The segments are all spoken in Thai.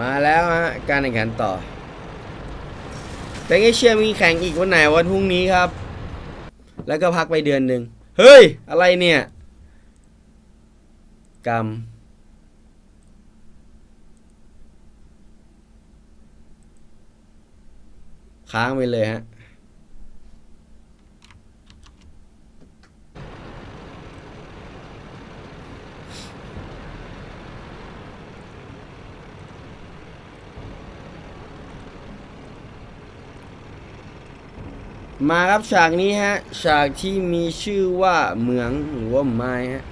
มาแล้วฮะ การแข่งขันต่อแต่เอเชียมีแข่งอีกวันไหนวันพรุ่งนี้ครับ แล้วก็พักไปเดือนหนึ่งเฮ้ย อะไรเนี่ยกรรมค้างไปเลยฮะ มาครับฉากนี้ฮะ ฉากที่มีชื่อว่าเหมืองหรือว่าไม้ฮะ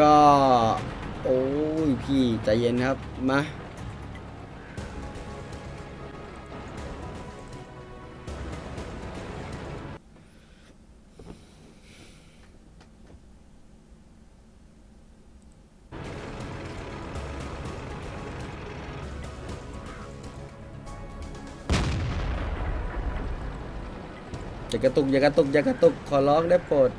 ก็ โอ้ยพี่ใจเย็นครับ มา อย่ากระตุกอย่ากระตุกอย่ากระตุกขอร้องได้โปรด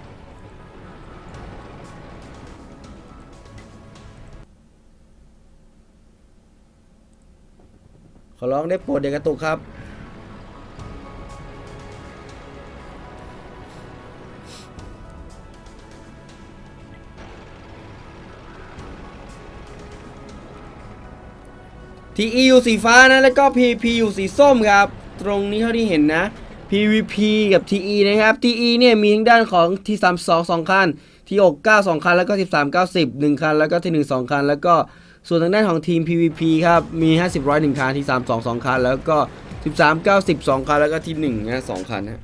ขอร้องได้โปรดอย่ากระตุกครับ ที E อยู่สีฟ้านะ แล้วก็ PP อยู่สีส้มครับ ตรงนี้เท่าที่เห็นนะ PVP กับ TE นะครับ TE เนี่ยมีทั้งด้านของ T32 2 คัน T69 2 คัน แล้วก็ 1390 1 คัน แล้วก็ T1 2 คัน แล้วก็ส่วนทางด้านของทีม PVP ครับ มี 50 101คัน T32 2 คัน แล้วก็ 1390 2 คัน แล้วก็ T1 นะ2คันนะ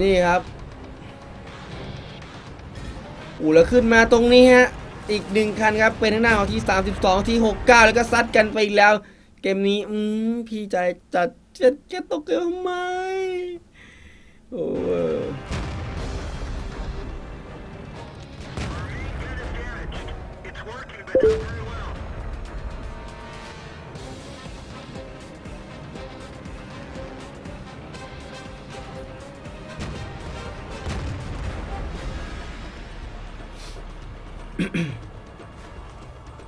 นี่ครับอูแล้วขึ้นมาตรงนี้ฮะ อีกหนึ่งคันครับ เป็นทางหน้าของที่ 32 ที่ 69 แล้วก็ซัดกันไปอีกแล้ว เกมนี้ อืม พี่ใจจัดเจ็ดแกตกเกินทำไม โอ้ย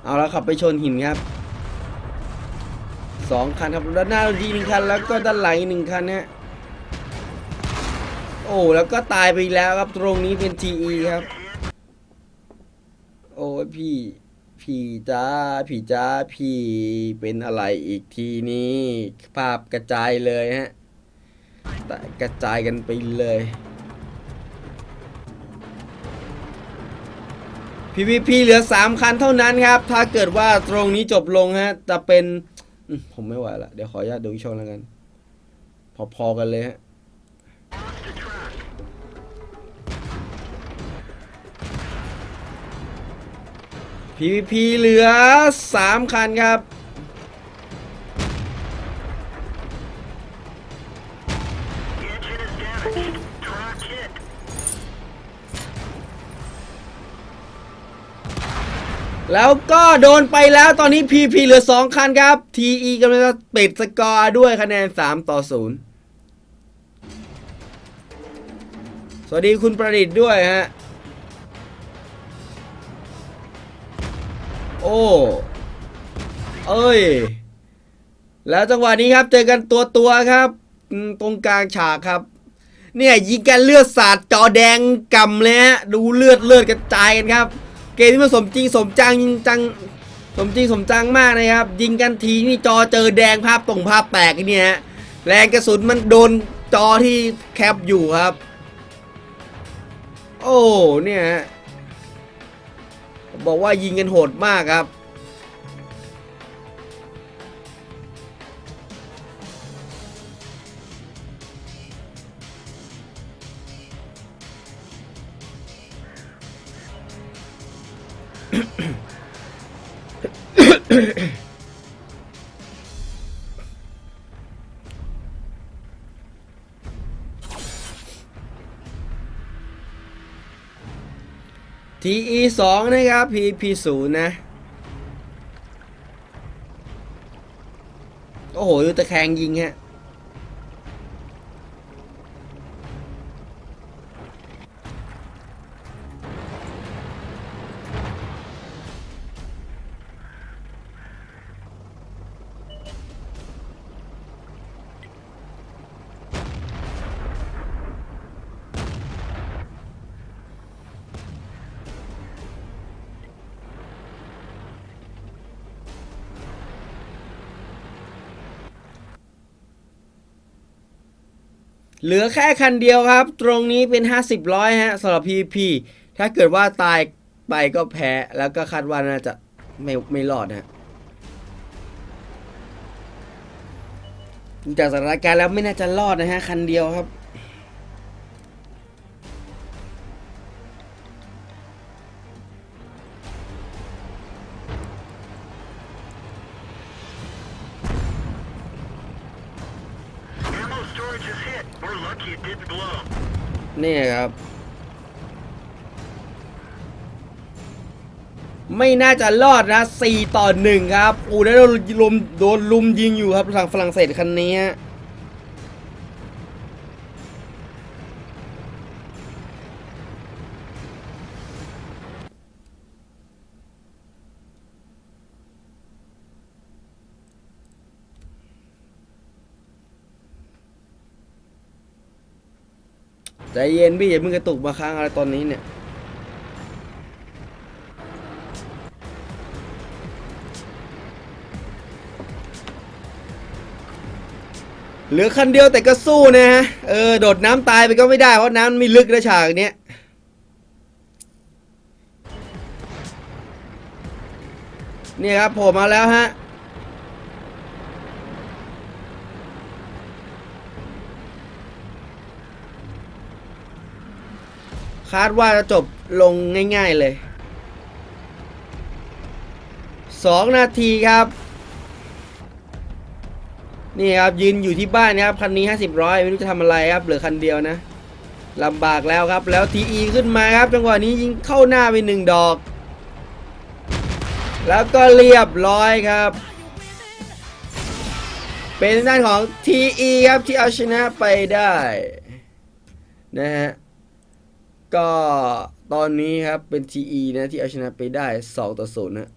เอาแล้วขับไปชนหินครับสองคันครับด้านหน้าดีหนึ่งคันแล้วก็ด้านหลังอีกหนึ่งคันนะฮะโอ้แล้วก็ตายไปแล้วครับตรงนี้เป็น TE ครับ โอ้พี่พี่จ้าพี่จ้าพี่เป็นอะไรอีกทีนี้ภาพกระจายเลยฮะกระจายกันไปเลย PVP เหลือ 3 คันเท่านั้นครับ ถ้าเกิดว่าตรงนี้จบลงฮะ จะเป็น ผมไม่ไหวละ เดี๋ยวขออนุญาตดูอีกช่องแล้วกัน พอๆกันเลยฮะ PVP เหลือ 3 คันครับ แล้วก็โดนไปแล้วตอนนี้ PP เหลือ 2 คันครับ TE กำลังจะปิดสกอร์ด้วยคะแนน 3 ต่อ 0 สวัสดีคุณประดิษฐ์ด้วยฮะ โอ้ เอ้ย แล้วจังหวะนี้ครับเจอกันตัวตัวครับ ตรงกลางฉากครับ เนี่ยยิงกันเลือดสาดจอแดงกำเลยฮะ ดูเลือดเลือดกระจายกันครับ เกมที่มันสมจริงสมจังยิงจังสมจริงสมจังมากนะครับ ยิงกันทีนี่จอเจอแดงภาพตรงภาพแตกเนี่ยฮะแรงกระสุนมันโดนจอที่แคปอยู่ครับ โอ้เนี่ยฮะบอกว่ายิงกันโหดมากครับ TE สองนะครับ PP ศูนย์นะ โอ้โห ดูตะแคงยิงฮะ เหลือแค่คันเดียวครับ ตรงนี้เป็น 50ร้อยฮะสำหรับ PVP ถ้าเกิดว่าตายไปก็แพ้แล้วก็คาดว่าน่าจะไม่ไม่รอดฮะดูจากสถานการณ์แล้วไม่น่าจะรอดนะฮะคันเดียวครับ นี่ครับ ไม่น่าจะรอดนะ 4 ต่อ 1 ครับ อูได้โดนลุมโดนลุมยิงอยู่ครับทางฝรั่งเศสคันนี้ฮะ ใจเย็นพี่อย่าเพิ่งกระตุกมาค้างอะไรตอนนี้เนี่ย เหลือคันเดียวแต่ก็สู้นะฮะ เออ โดดน้ำตายไปก็ไม่ได้ เพราะน้ำมันไม่ลึกนะฉากเนี้ยเนี่ยครับผล่มาแล้วฮะาดว่าจะจบลงง่าย ๆเลยสองนาทีครับ นี่ครับยืนอยู่ที่บ้านนะครับคันนี้ 50 ร้อยไม่รู้จะทำอะไรครับเหลือคันเดียวนะลำบากแล้วครับแล้วทีอีขึ้นมาครับจังหวะนี้ยิงเข้าหน้าไปหนึ่งดอก แล้วก็เรียบร้อยครับ เป็นด้านของ TE ครับที่เอาชนะไปได้นะฮะ ก็ตอนนี้ครับเป็น TE นะที่เอาชนะไปได้ 2 ต่อ 0 นะ